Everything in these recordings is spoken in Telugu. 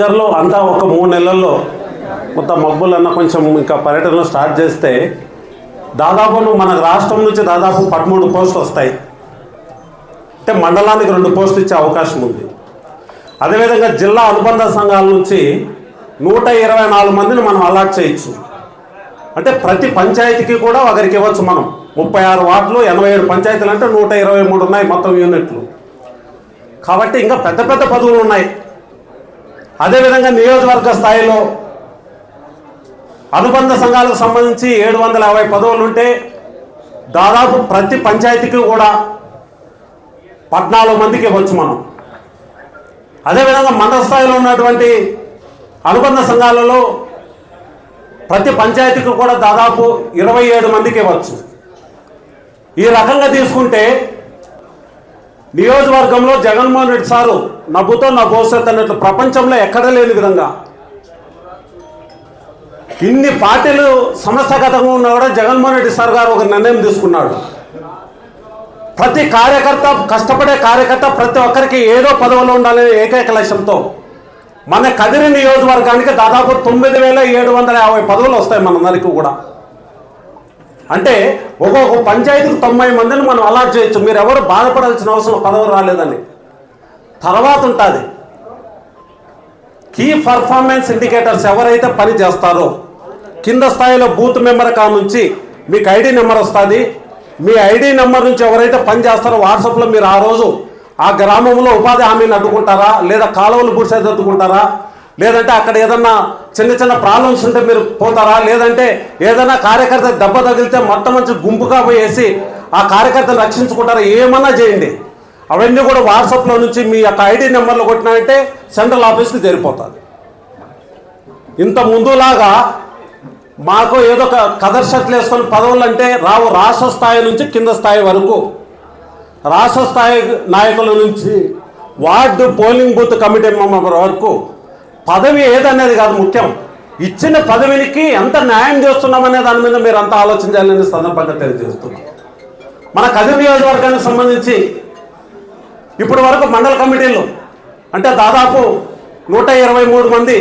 దగ్గరలో అంతా ఒక మూడు నెలల్లో కొంత మబ్బులన్న కొంచెం ఇంకా పర్యటనలు స్టార్ట్ చేస్తే దాదాపు మన రాష్ట్రం నుంచి దాదాపు పదమూడు పోస్టులు వస్తాయి. అంటే మండలానికి రెండు పోస్టులు ఇచ్చే అవకాశం ఉంది. అదేవిధంగా జిల్లా అనుబంధ సంఘాల నుంచి నూట ఇరవై నాలుగు మందిని మనం అలాట్ చేయొచ్చు. అంటే ప్రతి పంచాయతీకి కూడా ఒకరికి ఇవ్వచ్చు మనం. ముప్పై ఆరు వార్డులు ఎనభై ఏడు పంచాయతీలు అంటే నూట ఇరవై మూడు ఉన్నాయి మొత్తం యూనిట్లు. కాబట్టి ఇంకా పెద్ద పెద్ద పదవులు ఉన్నాయి. అదేవిధంగా నియోజకవర్గ స్థాయిలో అనుబంధ సంఘాలకు సంబంధించి ఏడు వందల యాభై పదవులు ఉంటే దాదాపు ప్రతి పంచాయతీకి కూడా పద్నాలుగు మందికి ఇవ్వచ్చు మనం. అదేవిధంగా మండల స్థాయిలో ఉన్నటువంటి అనుబంధ సంఘాలలో ప్రతి పంచాయతీకి కూడా దాదాపు ఇరవై ఏడు మందికి ఇవ్వచ్చు. ఈ రకంగా తీసుకుంటే నియోజకవర్గంలో జగన్మోహన్ రెడ్డి సారు నవ్వుతో నా భవిష్యత్ అన్నట్లు ప్రపంచంలో ఎక్కడ లేని విధంగా. ఇన్ని పార్టీలు సమస్యగతంగా ఉన్నా కూడా జగన్మోహన్ రెడ్డి సార్ గారు ఒక నిర్ణయం తీసుకున్నాడు. ప్రతి కార్యకర్త కష్టపడే కార్యకర్త ప్రతి ఒక్కరికి ఏదో పదవిలో ఉండాలనే ఏకైక లక్ష్యంతో. మన కదిరి నియోజకవర్గానికి దాదాపు తొమ్మిది వేల ఏడు వందల యాభై పదవులు వస్తాయి మనందరికీ కూడా. అంటే ఒక్కొక్క పంచాయతీకి తొంభై మందిని మనం అలాట్ చేయొచ్చు. మీరు ఎవరు బాధపడాల్సిన అవసరం పదవి రాలేదని. తర్వాత ఉంటుంది. కీ పర్ఫార్మెన్స్ ఇండికేటర్స్ ఎవరైతే పని చేస్తారో కింద స్థాయిలో బూత్ మెంబర్ కా నుంచి మీకు ఐడి నెంబర్ వస్తుంది. మీ ఐడి నెంబర్ నుంచి ఎవరైతే పని చేస్తారో వాట్సాప్లో మీరు ఆ రోజు ఆ గ్రామంలో ఉపాధి హామీని అడ్డుకుంటారా? లేదా కాలువలు బుడిసేది అడ్డుకుంటారా లేదంటే అక్కడ ఏదన్నా చిన్న చిన్న ప్రాబ్లమ్స్ ఉంటే మీరు పోతారా? లేదంటే ఏదైనా కార్యకర్త దెబ్బ తగిలితే మొట్టమొదటి గుంపుగా పోయేసి ఆ కార్యకర్తను రక్షించుకుంటారా? ఏమన్నా చేయండి. అవన్నీ కూడా వాట్సాప్లో నుంచి మీ యొక్క ఐడి నెంబర్లు కొట్టినాయంటే సెంట్రల్ ఆఫీస్కి చేరిపోతుంది ఇంత ముందులాగా మాకు ఏదో ఒక కదర్ షర్ట్లు వేసుకొని పదవులు అంటే రావు రాష్ట్ర స్థాయి నుంచి కింద స్థాయి వరకు. రాష్ట్ర స్థాయి నాయకుల నుంచి ward polling booth committee member వరకు పదవి ఏదనేది కాదు ముఖ్యం. ఇచ్చిన పదవికి ఎంత న్యాయం చేస్తున్నామనే దాని మీద మీరు అంత ఆలోచించాలని సందర్భంగా తెలియజేస్తున్నాం. మన కదిరి నియోజకవర్గానికి సంబంధించి ఇప్పటి వరకు మండల కమిటీలు అంటే దాదాపు నూట ఇరవై మూడు మంది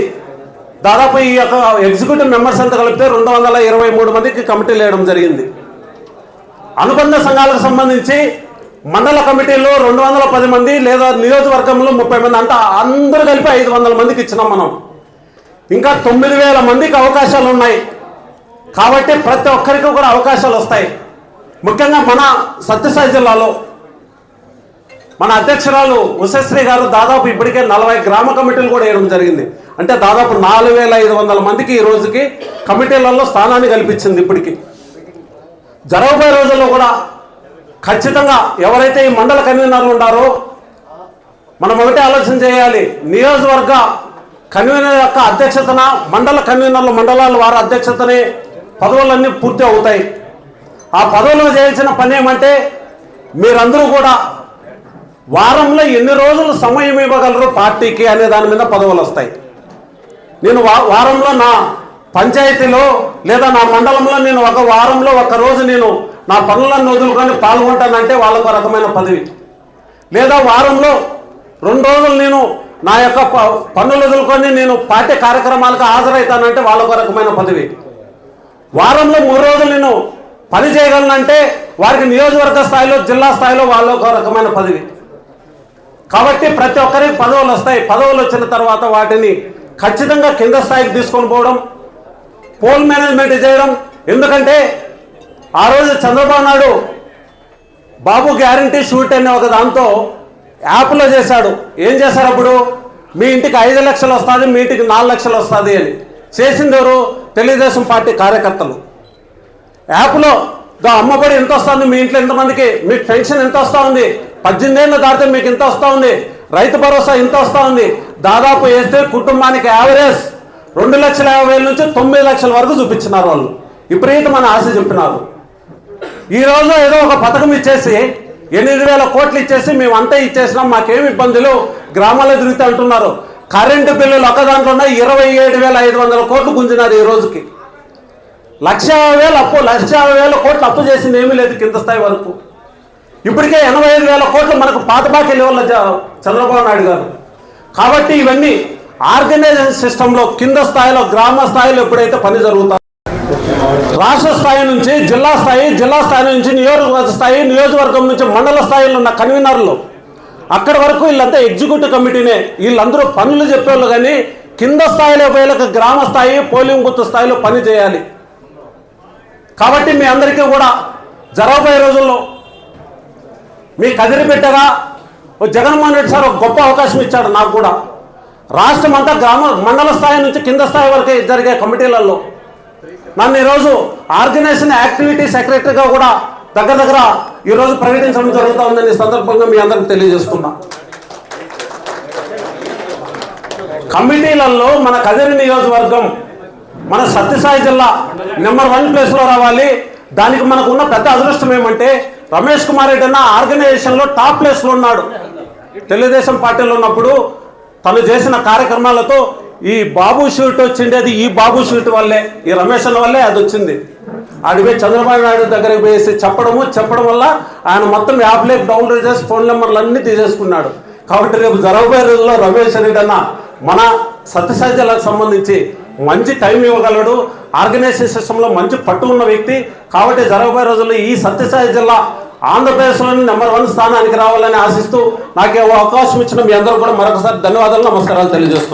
దాదాపు ఈ యొక్క ఎగ్జిక్యూటివ్ మెంబర్స్ అంతా కలిపితే రెండు వందల ఇరవై మూడు మందికి కమిటీలు వేయడం జరిగింది. అనుబంధ సంఘాలకు సంబంధించి మండల కమిటీలో రెండు వందల పది మంది లేదా నియోజకవర్గంలో ముప్పై మంది అంతా అందరూ కలిపి ఐదు వందల మందికి ఇచ్చినాం మనం. ఇంకా తొమ్మిది వేల మందికి అవకాశాలు ఉన్నాయి. కాబట్టి ప్రతి ఒక్కరికి కూడా అవకాశాలు వస్తాయి. ముఖ్యంగా మన సత్యసాయి జిల్లాలో మన అధ్యక్షురాలు ఉషశ్రీ గారు దాదాపు ఇప్పటికే నలభై గ్రామ కమిటీలు కూడా వేయడం జరిగింది. అంటే దాదాపు నాలుగు వేల ఐదు వందల మందికి ఈ రోజుకి కమిటీలలో స్థానాన్ని కల్పించింది ఇప్పటికి. జరగబోయే రోజుల్లో కూడా ఖచ్చితంగా ఎవరైతే ఈ మండల కన్వీనర్లు ఉన్నారో మనం ఒకటే ఆలోచన చేయాలి. నియోజకవర్గ కన్వీనర్ యొక్క అధ్యక్షతన మండల కన్వీనర్లు మండలాల వారి అధ్యక్షతనే పదవులన్నీ పూర్తి అవుతాయి. ఆ పదవులు చేయాల్సిన పని ఏమంటే మీరందరూ కూడా వారంలో ఎన్ని రోజులు సమయం ఇవ్వగలరు పార్టీకి అనే దాని మీద పదవులు వస్తాయి. నేను వా వారంలో నా పంచాయతీలో లేదా నా మండలంలో నేను ఒక వారంలో ఒక రోజు నేను నా పనులను వదులుకొని పాల్గొంటానంటే వాళ్ళకు ఒక రకమైన పదవి. లేదా వారంలో రెండు రోజులు నేను నా యొక్క ప- పనులు వదులుకొని నేను పార్టీ కార్యక్రమాలకు హాజరవుతానంటే వాళ్ళకు ఒక రకమైన పదవి. వారంలో మూడు రోజులు నేను పని చేయగలనంటే వారికి నియోజకవర్గ స్థాయిలో జిల్లా స్థాయిలో వాళ్ళకు ఒక రకమైన పదవి. కాబట్టి ప్రతి ఒక్కరికి పదవులు వస్తాయి. పదవులు వచ్చిన తర్వాత వాటిని ఖచ్చితంగా కింద స్థాయికి తీసుకొని పోవడం పోల్ మేనేజ్మెంట్ చేయడం. ఎందుకంటే ఆ రోజు చంద్రబాబు నాయుడు బాబు గ్యారంటీ షూట్ అనే ఒక దాంతో యాప్లో చేశాడు. ఏం చేశారు అప్పుడు? మీ ఇంటికి ఐదు లక్షలు వస్తుంది మీ ఇంటికి నాలుగు లక్షలు వస్తుంది అని. చేసింది ఎవరు? తెలుగుదేశం పార్టీ కార్యకర్తలు. యాప్లో దా అమ్మబడి ఎంత వస్తుంది మీ ఇంట్లో ఎంతమందికి? మీకు పెన్షన్ ఎంత వస్తూ ఉంది? పద్దెనిమిదేళ్ళు దాటితే మీకు ఇంత వస్తూ ఉంది? రైతు భరోసా ఇంత వస్తూ ఉంది? దాదాపు వేస్తే కుటుంబానికి యావరేజ్ రెండు లక్షల యాభై వేల నుంచి తొమ్మిది లక్షల వరకు చూపించినారు వాళ్ళు. విపరీతమైన ఆశ చెప్పినారు. ఈ రోజు ఏదో ఒక పథకం ఇచ్చేసి ఎనిమిది వేల కోట్లు ఇచ్చేసి మేము అంతా ఇచ్చేసినాం మాకేమి ఇబ్బందులు గ్రామాల్లో తిరుగుతూ అంటున్నారు. కరెంటు బిల్లులు ఒక దాంట్లోనే ఇరవై ఏడు వేల ఐదు వందల కోట్లు గుంజినారు ఈ రోజుకి. లక్ష యాభై వేలు అప్పు లక్ష యాభై వేల కోట్లు అప్పు చేసింది ఏమీ లేదు కింద స్థాయి వరకు. ఇప్పటికే ఎనభై ఐదు వేల కోట్లు మనకు పాత బాకీ లెవెల్లో చంద్రబాబు నాయుడు గారు. కాబట్టి ఇవన్నీ ఆర్గనైజేషన్ సిస్టంలో కింద స్థాయిలో గ్రామ స్థాయిలో ఎప్పుడైతే పని జరుగుతుందో రాష్ట్ర స్థాయి నుంచి జిల్లా స్థాయి జిల్లా స్థాయి నుంచి నియోజకవర్గ స్థాయి నియోజకవర్గం నుంచి మండల స్థాయిలో ఉన్న కన్వీనర్లు. అక్కడి వరకు వీళ్ళంతా ఎగ్జిక్యూటివ్ కమిటీనే. వీళ్ళందరూ పనులు చెప్పేవాళ్ళు కానీ కింద స్థాయిలో పోయేలకు గ్రామ స్థాయి పోలింగ్ బూత్ స్థాయిలో పని చేయాలి. కాబట్టి మీ అందరికీ కూడా జరగబోయే రోజుల్లో మీ కదిరి పెట్టగా ఓ జగన్మోహన్ రెడ్డి సార్ ఒక గొప్ప అవకాశం ఇచ్చాడు నాకు కూడా. రాష్ట్రం అంతా గ్రామ మండల స్థాయి నుంచి కింద స్థాయి వరకు జరిగే కమిటీలలో. నన్ను ఈరోజు ఆర్గనైజేషన్ యాక్టివిటీ సెక్రటరీగా కూడా దగ్గర దగ్గర ఈరోజు ప్రకటించడం జరుగుతూ ఉందని సందర్భంగా మీ అందరికి తెలియజేస్తున్నా. కమిటీలలో మన కదిరి నియోజకవర్గం మన సత్యసాయి జిల్లా నెంబర్ వన్ ప్లేస్లో రావాలి. దానికి మనకున్న పెద్ద అదృష్టం ఏమంటే రమేష్ కుమార్ రెడ్డి అన్న ఆర్గనైజేషన్లో టాప్ ప్లేస్లో ఉన్నాడు. తెలుగుదేశం పార్టీలో ఉన్నప్పుడు తను చేసిన కార్యక్రమాలతో ఈ బాబు షూట్ వచ్చిండేది ఈ బాబు షూట్ వల్లే ఈ రమేష్ అన్న వల్లే అది వచ్చింది. అడిగి చంద్రబాబు నాయుడు దగ్గరికి పోయేసి చెప్పడము చెప్పడం వల్ల ఆయన మొత్తం యాప్లేక్ డౌన్లోడ్ చేసి ఫోన్ నెంబర్లు అన్నీ తీసేసుకున్నాడు. కాబట్టి రేపు జరగబోయే రోజుల్లో రమేష్ రెడ్డి అన్న మన సత్యసాధ్యాలకు సంబంధించి మంచి టైం ఇవ్వగలడు. ఆర్గనైజేషన్ మంచి పట్టు ఉన్న వ్యక్తి. కాబట్టి జరగబోయే రోజుల్లో ఈ సత్యసాయి జిల్లా ఆంధ్రప్రదేశ్లోని నెంబర్ వన్ స్థానానికి రావాలని ఆశిస్తూ నాకు అవకాశం ఇచ్చిన మీ అందరూ కూడా మరొకసారి ధన్యవాదాలు నమస్కారాలు తెలియజేస్తున్నాను